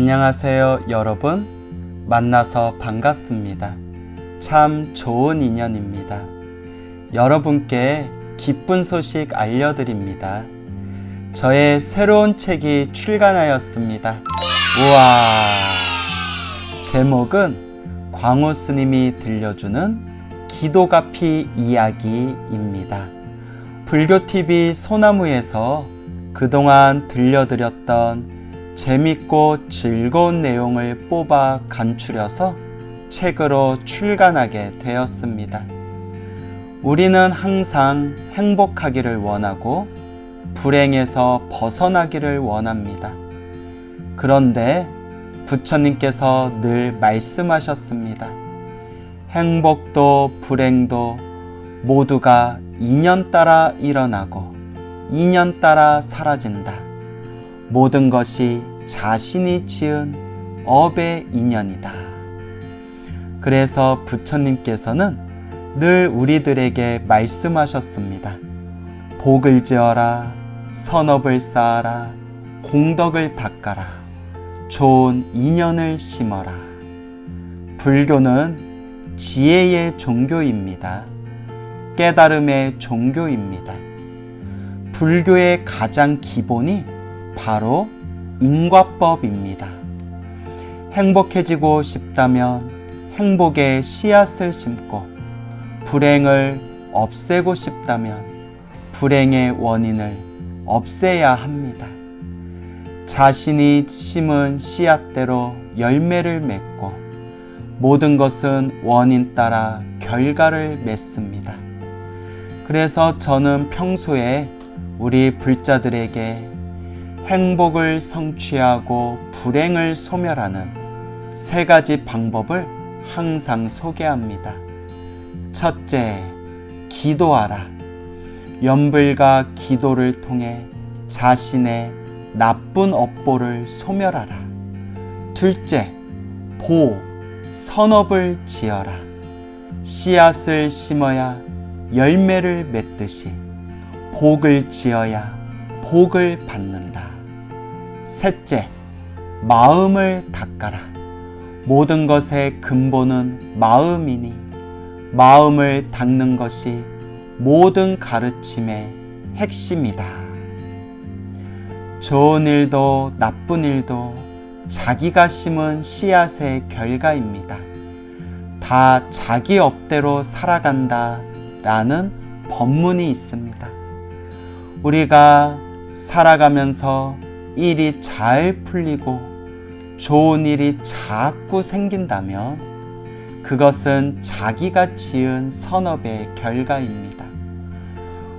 안녕하세요, 여러분. 만나서 반갑습니다. 참 좋은 인연입니다. 여러분께 기쁜 소식 알려드립니다. 저의 새로운 책이 출간하였습니다. 우와! 제목은 광호 스님이 들려주는 기도가피 이야기입니다. 불교TV 소나무에서 그동안 들려드렸던 재밌고 즐거운 내용을 뽑아 간추려서 책으로 출간하게 되었습니다. 우리는 항상 행복하기를 원하고 불행에서 벗어나기를 원합니다. 그런데 부처님께서 늘 말씀하셨습니다. 행복도 불행도 모두가 인연 따라 일어나고 인연 따라 사라진다. 모든 것이 자신이 지은 업의 인연이다. 그래서 부처님께서는 늘 우리들에게 말씀하셨습니다. 복을 지어라, 선업을 쌓아라, 공덕을 닦아라, 좋은 인연을 심어라. 불교는 지혜의 종교입니다. 깨달음의 종교입니다. 불교의 가장 기본이 바로 인과법입니다. 행복해지고 싶다면 행복의 씨앗을 심고 불행을 없애고 싶다면 불행의 원인을 없애야 합니다. 자신이 심은 씨앗대로 열매를 맺고 모든 것은 원인 따라 결과를 맺습니다. 그래서 저는 평소에 우리 불자들에게 행복을 성취하고 불행을 소멸하는 세 가지 방법을 항상 소개합니다. 첫째, 기도하라. 연불과 기도를 통해 자신의 나쁜 업보를 소멸하라. 둘째, 보, 선업을 지어라. 씨앗을 심어야 열매를 맺듯이 복을 지어야 복을 받는다. 셋째, 마음을 닦아라. 모든 것의 근본은 마음이니 마음을 닦는 것이 모든 가르침의 핵심이다. 좋은 일도 나쁜 일도 자기가 심은 씨앗의 결과입니다. 다 자기 업대로 살아간다 라는 법문이 있습니다. 우리가 살아가면서 일이 잘 풀리고 좋은 일이 자꾸 생긴다면 그것은 자기가 지은 선업의 결과입니다.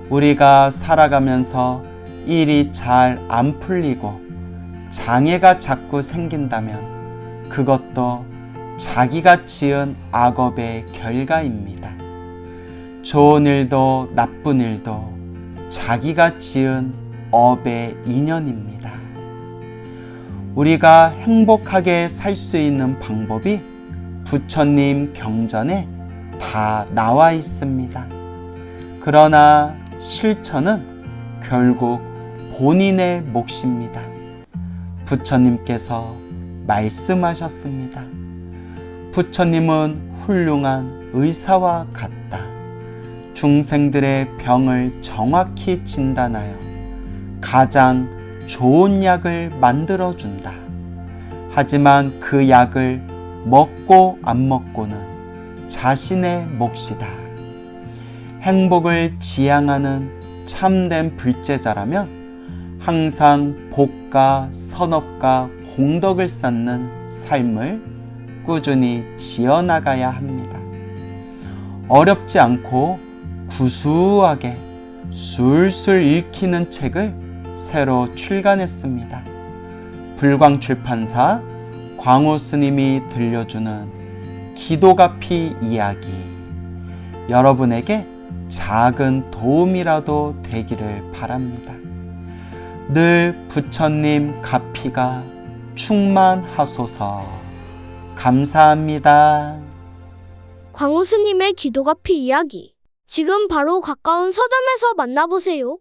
우리가 살아가면서 일이 잘 안 풀리고 장애가 자꾸 생긴다면 그것도 자기가 지은 악업의 결과입니다. 좋은 일도 나쁜 일도 자기가 지은 업의 인연입니다. 우리가 행복하게 살 수 있는 방법이 부처님 경전에 다 나와 있습니다. 그러나 실천은 결국 본인의 몫입니다. 부처님께서 말씀하셨습니다. 부처님은 훌륭한 의사와 같다. 중생들의 병을 정확히 진단하여 가장 좋은 약을 만들어 준다. 하지만 그 약을 먹고 안 먹고는 자신의 몫이다. 행복을 지향하는 참된 불제자라면 항상 복과 선업과 공덕을 쌓는 삶을 꾸준히 지어나가야 합니다. 어렵지 않고 구수하게 술술 읽히는 책을 새로 출간했습니다. 불광출판사 광호 스님이 들려주는 기도가피 이야기. 여러분에게 작은 도움이라도 되기를 바랍니다. 늘 부처님 가피가 충만하소서. 감사합니다. 광우스님의 기도가피 이야기. 지금 바로 가까운 서점에서 만나보세요.